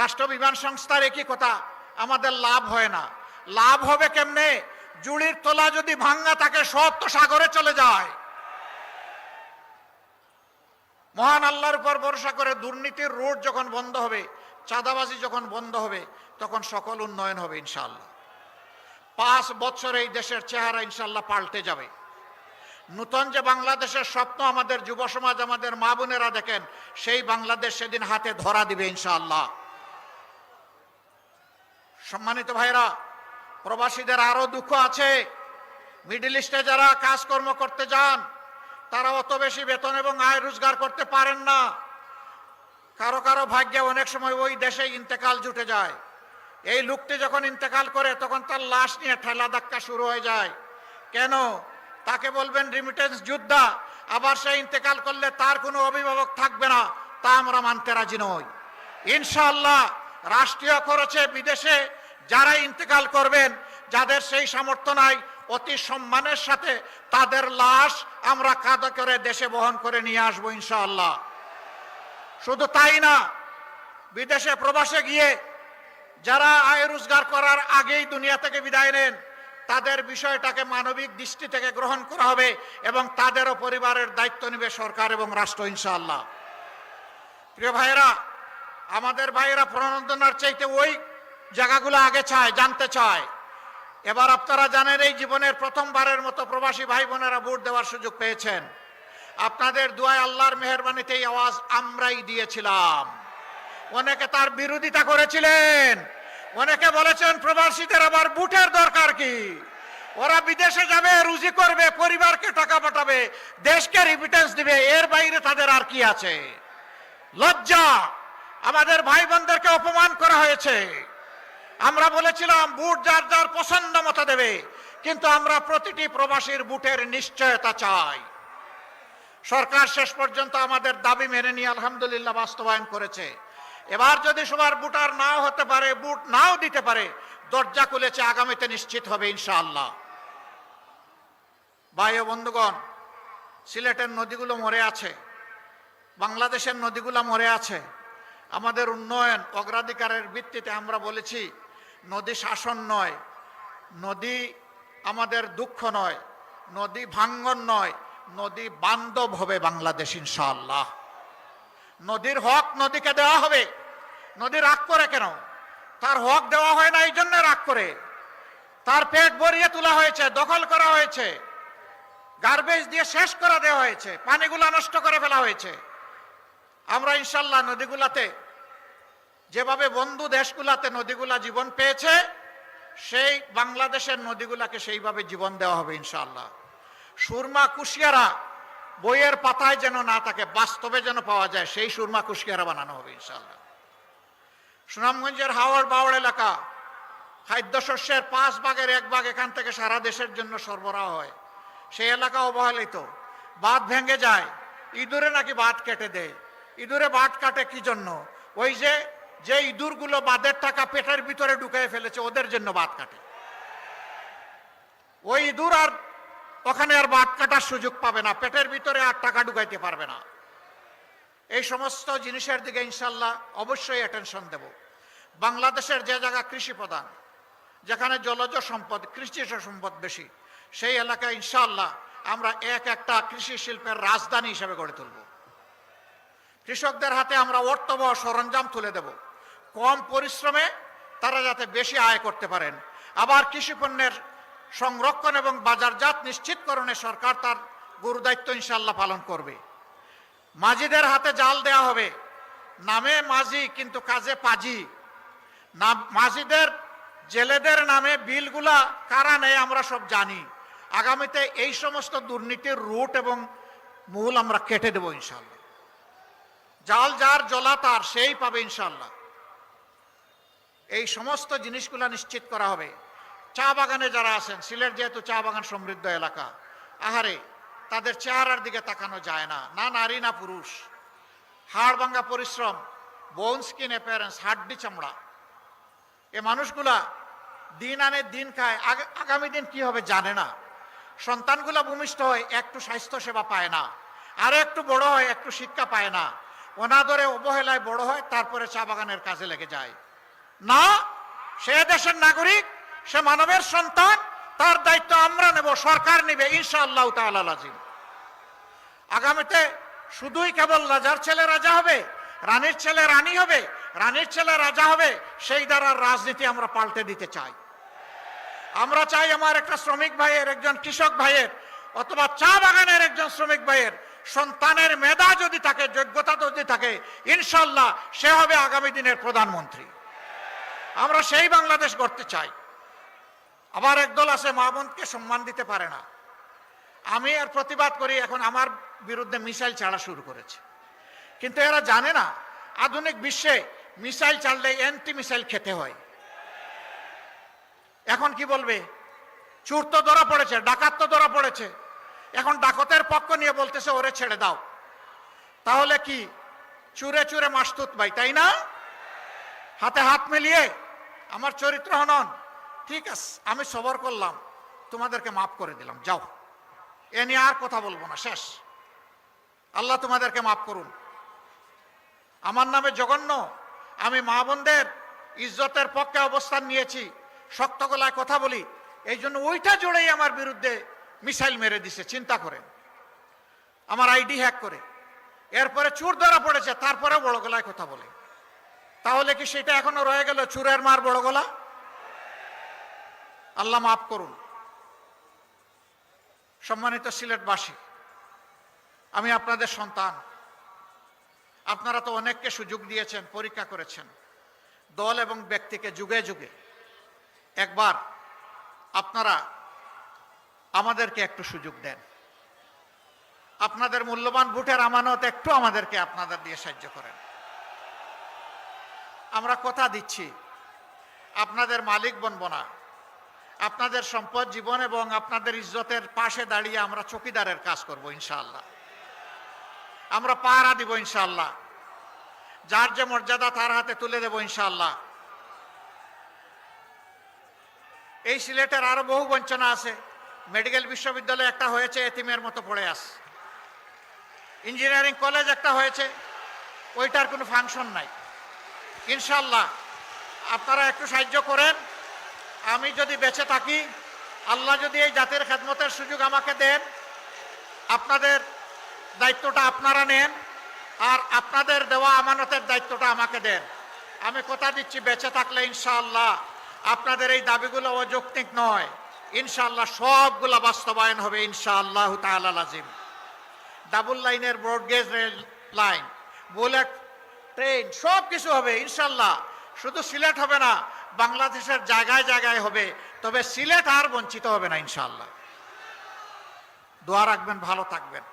রাষ্ট্র বিমান সংস্থার একই কথা, আমাদের লাভ হয় না। লাভ হবে কেমনে? জুড়ির তোলা যদি ভাঙ্গা থাকে তো সাগরে চলে যায়। মহান আল্লাহর উপর ভরসা করে দুর্নীতির রোড যখন বন্ধ হবে, চাঁদাবাজি যখন বন্ধ হবে, তখন সকল উন্নয়ন হবে ইনশাল্লাহ পাঁচ বছরে এই দেশের চেহারা ইনশাল্লাহ পাল্টে যাবে। নূতন যে বাংলাদেশের স্বপ্ন আমাদের যুব সমাজ, আমাদের মা বোনেরা দেখেন, সেই বাংলাদেশ সেদিন হাতে ধরা দিবে ইনশাআল্লাহ। সম্মানিত ভাইরা প্রবাসীদের আরও দুঃখ আছে। মিডিল ইস্টে যারা কাজকর্ম করতে যান, তারা অত বেশি বেতন এবং আয় রোজগার করতে পারেন না। কারও কারও ভাগ্যে অনেক সময় ওই দেশে ইন্তেকাল জুটে যায়। এই লোকটি যখন ইন্তেকাল করে, তখন তার লাশ নিয়ে ঠেলা ধাক্কা শুরু হয়ে যায়। কেন? তাকে বলবেন রিমিটেন্স যোদ্ধা, আবার সে ইন্তেকাল করলে তার কোনো অভিভাবক থাকবে না, তা আমরা মানতে রাজি নই। ইনশাআল্লাহ রাষ্ট্রীয় খরচে বিদেশে যারা ইন্তেকাল করবেন, যাদের সেই সামর্থ্য নাই, অতি সম্মানের সাথে তাদের লাশ আমরা কাঁধে করে দেশে বহন করে নিয়ে আসব ইনশাআল্লাহ। শুধু তাই না, বিদেশে প্রবাসে গিয়ে যারা আয় রোজগার করার আগেই দুনিয়া থেকে বিদায় নেন, তাদের বিষয়টাকে মানবিক দৃষ্টি থেকে গ্রহণ করা হবে এবং তাদেরও পরিবারের দায়িত্ব নেবে সরকার এবং রাষ্ট্র ইনশাআল্লাহ। প্রিয় ভাইয়েরা আমাদের ভাইয়েরা প্রণোদনার চাইতে ওই জায়গাগুলো আগে চায়, জানতে চায়। এবার আপনারা জানেন, এই জীবনের প্রথমবারের মতো প্রবাসী ভাই বোনেরা ভোট দেওয়ার সুযোগ পেয়েছেন। আপনাদের দুয়ায় আল্লাহর মেহরবানিতে এই আওয়াজ আমরাই দিয়েছিলাম। অনেকে তার বিরোধিতা করেছিলেন। অনেকে বলেছেন, প্রবাসীদের আবার বুটের দরকার কি? ওরা বিদেশে যাবে, রুজি করবে, পরিবারকে টাকা পাঠাবে, দেশকে রিপিটেন্স দিবে, এর বাইরে তাদের আর কি আছে? লজ্জা! আমাদের ভাই বোনদেরকে অপমান করা হয়েছে। আমরা বলেছিলাম, বুট যার যার পছন্দ মতো দেবে, কিন্তু আমরা প্রতিটি প্রবাসীর বুটের নিশ্চয়তা চাই। সরকার শেষ পর্যন্ত আমাদের দাবি মেনে নিয়ে আলহামদুলিল্লাহ বাস্তবায়ন করেছে। এবার যদি সবার বুটার নাও হতে পারে, বুট নাও দিতে পারে, দরজা খুলেছে, আগামীতে নিশ্চিত হবে ইনশাআল্লাহ। ভাই ও বন্ধুগণ, সিলেটের নদীগুলো মরে আছে, বাংলাদেশের নদীগুলো মরে আছে। আমাদের উন্নয়ন অগ্রাধিকারের ভিত্তিতে আমরা বলেছি, নদী শাসন নয়, নদী আমাদের দুঃখ নয়, নদী ভাঙ্গন নয়, নদী বান্ধব হবে বাংলাদেশ ইনশাআল্লাহ। নদীর হক নদীকে দেওয়া হবে, নদী রাগ করে কেন? তার হক দেওয়া হয় না এই জন্য রাগ করে। তার পেট ভরিয়ে তোলা হয়েছে, দখল করা হয়েছে গার্বেজ দিয়ে শেষ করে দেওয়া হয়েছে, পানিগুলা নষ্ট করে ফেলা হয়েছে। আমরা ইনশাল্লাহ নদীগুলাতে যেভাবে বন্ধু দেশগুলাতে নদীগুলা জীবন পেয়েছে, সেই বাংলাদেশের নদীগুলাকে সেইভাবে জীবন দেওয়া হবে ইনশাল্লাহ সুরমা কুশিয়ারা বইয়ের পাতায় যেন না থাকে, বাস্তবে যেন পাওয়া যায়, সেই সুরমা কুশিয়ারা বানানো হবে ইনশাল্লাহ সুনামগঞ্জের হাওড় বাওড় এলাকা খাদ্যশস্যের পাঁচ ভাগের এক ভাগ এখান থেকে সারা দেশের জন্য সরবরাহ হয়। সেই এলাকা অবহেলিত, বাঁধ ভেঙে যায়, ইঁদুরে নাকি বাঁধ কেটে দেয়। ইঁদুরে বাঁধ কাটে কি জন্য? ওই যে যে ইঁদুরগুলো বাঁধের টাকা পেটের ভিতরে ঢুকিয়ে ফেলেছে, ওদের জন্য বাঁধ কাটে। ওই ইঁদুর আর ওখানে আর বাদ কাটার সুযোগ পাবে না, পেটের ভিতরে আর টাকা ঢুকাইতে পারবে না। এই সমস্ত জিনিসের দিকে ইনশাল্লাহ অবশ্যই অ্যাটেনশন দেব। বাংলাদেশের যে জায়গা কৃষি প্রধান, যেখানে জলজ সম্পদ কৃষি সম্পদ বেশি, সেই এলাকায় ইনশাল্লাহ আমরা এক একটা কৃষি শিল্পের রাজধানী হিসেবে গড়ে তুলব। কৃষকদের হাতে আমরা অর্থবহ সরঞ্জাম তুলে দেব। কম পরিশ্রমে তারা যাতে বেশি আয় করতে পারেন। আবার কৃষি পণ্যের সংরক্ষণ এবং বাজারজাত নিশ্চিতকরণে সরকার তার গুরুদায়িত্ব ইনশাল্লাহ পালন করবে। মাঝিদের হাতে জাল দেয়া হবে। নামে মাঝি, কিন্তু কাজে পাজি না মাঝিদের, জেলেদের নামে বিলগুলা কারা নেয় আমরা সব জানি। আগামীতে এই সমস্ত দুর্নীতির রুট এবং মূল আমরা কেটে দেব ইনশাল্লাহ জাল যার জলা তার, সেই পাবে ইনশাল্লাহ এই সমস্ত জিনিসগুলা নিশ্চিত করা হবে। চা বাগানে যারা আছেন, সিলেট যেহেতু চা বাগান সমৃদ্ধ এলাকা, আহারে, তাদের চেহারার দিকে তাকানো যায় না। না নারী, না পুরুষ। হাড় ভাঙ্গা পরিশ্রম বোন স্কিন অ্যাপিয়ারেন্স হাড্ডি চামড়া। এ মানুষগুলা দিন আনে, দিন খায়। আগামী দিন কি হবে জানে না। সন্তানগুলা ভূমিষ্ঠ হয়, একটু স্বাস্থ্য সেবা পায় না। আরও একটু বড় হয়, একটু শিক্ষা পায় না। অনাদরে অবহেলায় বড় হয়, তারপরে চা বাগানের কাজে লেগে যায়। না, সে দেশের নাগরিক, সে মানবের সন্তান, তার দায়িত্ব আমরা নেব, সরকার নেবে, ইনশাআল্লাহ তাআলা লাজিম। আগামীতে শুধুই কেবল রাজার ছেলে রাজা হবে, রানীর ছেলে রানী হবে, রানীর ছেলে রাজা হবে, সেই দ্বারা রাজনীতি আমরা পাল্টে দিতে চাই। আমরা চাই আমার একটা শ্রমিক ভাইয়ের, একজন কৃষক ভাইয়ের, অথবা চা বাগানের একজন শ্রমিক ভাইয়ের সন্তানের মেধা যদি থাকে, যোগ্যতা যদি থাকে, ইনশাল্লাহ সে হবে আগামী দিনের প্রধানমন্ত্রী। আমরা সেই বাংলাদেশ গড়তে চাই। আবার একদল আছে, মা বোনকে সম্মান দিতে পারে না। আমি এর প্রতিবাদ করি, এখন আমার বিরুদ্ধে মিসাইল ছাড়া শুরু করেছে। কিন্তু এরা জানে না, আধুনিক বিশ্বে মিসাইল চাললে অ্যান্টি মিসাইল খেতে হয়। এখন কি বলবে? চুর তো ধরা পড়েছে, ডাকাত তো ধরা পড়েছে। এখন ডাকতের পক্ষ নিয়ে বলতেছে, ওরে ছেড়ে দাও। তাহলে কি? চুরে চুরে মাসতুত ভাই, তাই না? হাতে হাত মিলিয়ে আমার চরিত্র হনন। ঠিক আছে, আমি সবর করলাম। তোমাদেরকে মাফ করে দিলাম। যাও। এ নিয়ে আর কথা বলব না, শেষ। আল্লাহ তোমাদেরকে মাফ করুন। আমার নামে জঘন্য, আমি মা বোনদের ইজ্জতের পক্ষে অবস্থান নিয়েছি, শক্ত গলায় কথা বলি এই জন্য ওইটা জোড়েই আমার বিরুদ্ধে মিসাইল মেরে দিছে, চিন্তা করে। আমার আইডি হ্যাক করে। এরপরে চুর ধরা পড়েছে তারপরে বড় গলায় কথা বলে। তাহলে কি সেটা এখনও রয়ে গেল, চুরের মার বড় গলা? আল্লাহ মাফ করুন। সম্মানিত সিলেটবাসী, আমি আপনাদের সন্তান। আপনারা তো অনেককে সুযোগ দিয়েছেন, পরীক্ষা করেছেন। দল এবং ব্যক্তিকে যুগে যুগে একবার আপনারা আমাদেরকে একটু সুযোগ দেন। আপনাদের মূল্যবান ভোটের আমানত একটু আমাদেরকে আপনাদের দিয়ে সাহায্য করেন। আমরা কথা দিচ্ছি, আপনাদের মালিক বনব না। আপনাদের সম্পদ, জীবন এবং আপনাদের ইজ্জতের পাশে দাঁড়িয়ে আমরা চকিদারের কাজ করব ইনশাআল্লাহ। আমরা পাহারা দিব ইনশাআল্লাহ। যার যে মর্যাদা তার হাতে তুলে দেব ইনশাআল্লাহ। এই সিলেটের আরও বহু বঞ্চনা আছে। মেডিকেল বিশ্ববিদ্যালয় একটা হয়েছে, এতিমের মতো পড়ে আস। ইঞ্জিনিয়ারিং কলেজ একটা হয়েছে, ওইটার কোনো ফাংশন নাই। ইনশাল্লাহ আপনারা একটু সাহায্য করেন, আমি যদি বেঁচে থাকি, আল্লাহ যদি এই জাতির খেদমতের সুযোগ আমাকে দেন, আপনাদের দায়িত্বটা আপনারা নেন, আর আপনাদের দেওয়া আমানতের দায়িত্বটা আমাকে দেন। আমি কথা দিচ্ছি, বেঁচে থাকলে ইনশাআল্লাহ, আপনাদের এই দাবিগুলো অযৌক্তিক নয়। ইনশাআল্লাহ সবগুলা বাস্তবায়ন হবে ইনশাআল্লাহ তাআলা লাজিম। ডাবল লাইনের broad gauge rail line, bullet, train সব কিছু হবে ইনশাল্লাহ শুধু সিলেট হবে না, বাংলাদেশের জায়গায় জায়গায় হবে, তবে সিলেট আর বঞ্চিত হবে না ইনশাল্লাহ দোয়া রাখবেন, ভালো থাকবেন।